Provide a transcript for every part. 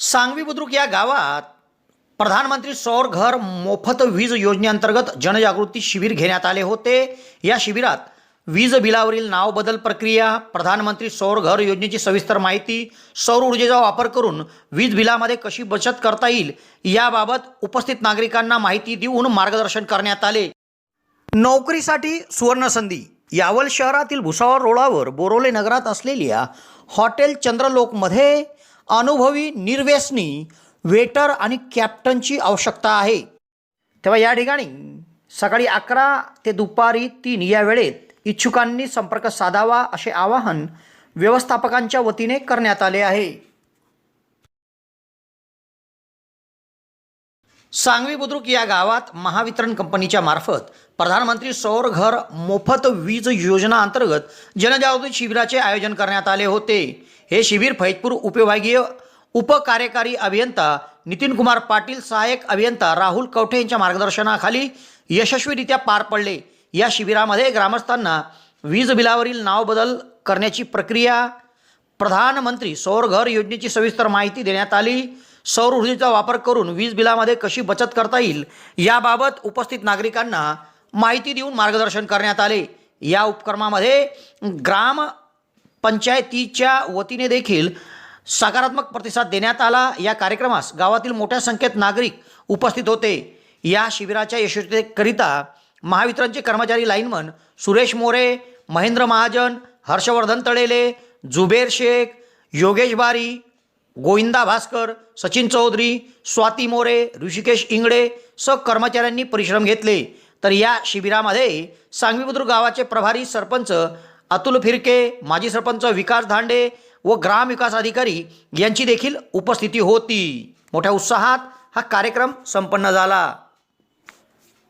सांगवी बुद्रुक या गावात प्रधानमंत्री सौर घर मोफत वीज योजनेअंतर्गत जनजागृती शिबिर घेण्यात आले होते. या शिबिरात वीज बिलावरील नाव बदल प्रक्रिया प्रधानमंत्री सौर घर योजनेची सविस्तर माहिती सौर ऊर्जेचा वापर करून वीज बिलामध्ये कशी बचत करता येईल याबाबत उपस्थित नागरिकांना माहिती देऊन मार्गदर्शन करण्यात आले. नोकरीसाठी सुवर्णसंधी. यावल शहरातील भुसावळ रोडावर बोरोले नगरात असलेल्या हॉटेल चंद्रलोकमध्ये अनुभवी निर्व्यसनी वेटर आणि कॅप्टनची आवश्यकता आहे. तेव्हा या ठिकाणी सकाळी अकरा ते दुपारी तीन या वेळेत इच्छुकांनी संपर्क साधावा असे आवाहन व्यवस्थापकांच्या वतीने करण्यात आले आहे. सांगवी बुद्रुक या गावात महावितरण कंपनीच्या मार्फत प्रधानमंत्री सौर घर मोफत वीज योजना अंतर्गत जनजागृती शिबिराचे आयोजन करण्यात आले होते. हे शिबिर फैजपूर उपविभागीय उपकार्यकारी अभियंता नितीन कुमार पाटील सहाय्यक अभियंता राहुल कवठे यांच्या मार्गदर्शनाखाली यशस्वीरित्या पार पडले. या शिबिरामध्ये ग्रामस्थांना वीज बिलावरील नाव बदल करण्याची प्रक्रिया प्रधानमंत्री सौर घर योजनेची सविस्तर माहिती देण्यात आली. सौर ऊर्जेचा वापर करून वीज बिलामध्ये कशी बचत करता येईल याबाबत उपस्थित नागरिकांना माहिती देऊन मार्गदर्शन करण्यात आले. या उपक्रमामध्ये ग्राम पंचायतीच्या वतीने देखील सकारात्मक प्रतिसाद देण्यात आला. या कार्यक्रमास गावातील मोठ्या संख्येत नागरिक उपस्थित होते. या शिबिराच्या यशस्वीकरिता महावितरणचे कर्मचारी लाईनमन सुरेश मोरे महेंद्र महाजन हर्षवर्धन तळेले जुबेर शेख योगेश बारी गोविंदा भास्कर सचिन चौधरी स्वाती मोरे ऋषिकेश इंगडे स कर्मचाऱ्यांनी परिश्रम घेतले. तर या शिबिरामध्ये सांगवी बुद्रुक गावाचे प्रभारी सरपंच अतुल फिरके माजी सरपंच विकास धांडे व ग्रामविकास अधिकारी यांची देखील उपस्थिती होती. मोठ्या उत्साहात हा कार्यक्रम संपन्न झाला.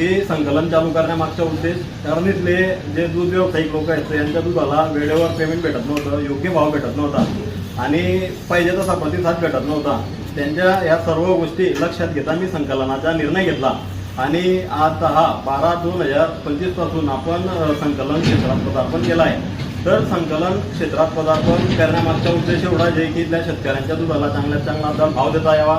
की संकलन चालू करण्यामागचा उद्देश धरणीतले जे दूध व्यावसायिक लोक आहेत यांच्या दुधाला वेळेवर पेमेंट भेटत नव्हतं योग्य भाव भेटत नव्हता आणि पाहिजे तसा प्रतिसाद भेटत नव्हता. त्यांच्या या सर्व गोष्टी लक्षात घेता मी संकलनाचा निर्णय घेतला. आणि आता हा बारा दोन हजार पंचवीसपासून आपण संकलन क्षेत्रात पदार्पण केला आहे. तर संकलन क्षेत्रात पदार्पण करण्यामागचा उद्देश एवढा आहे की इथल्या शेतकऱ्यांच्या दुधाला चांगल्यात चांगला दर भाव देता यावा.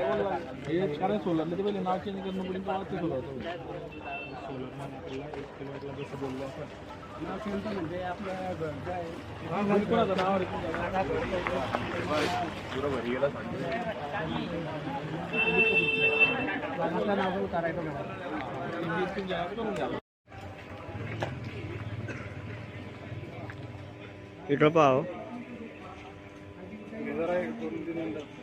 हे कारण सोलरला. ते पहिले नाव चेंज करणं पडेल तेव्हा ते सोलर इकडं पाव जरा एक हो. दोन तीन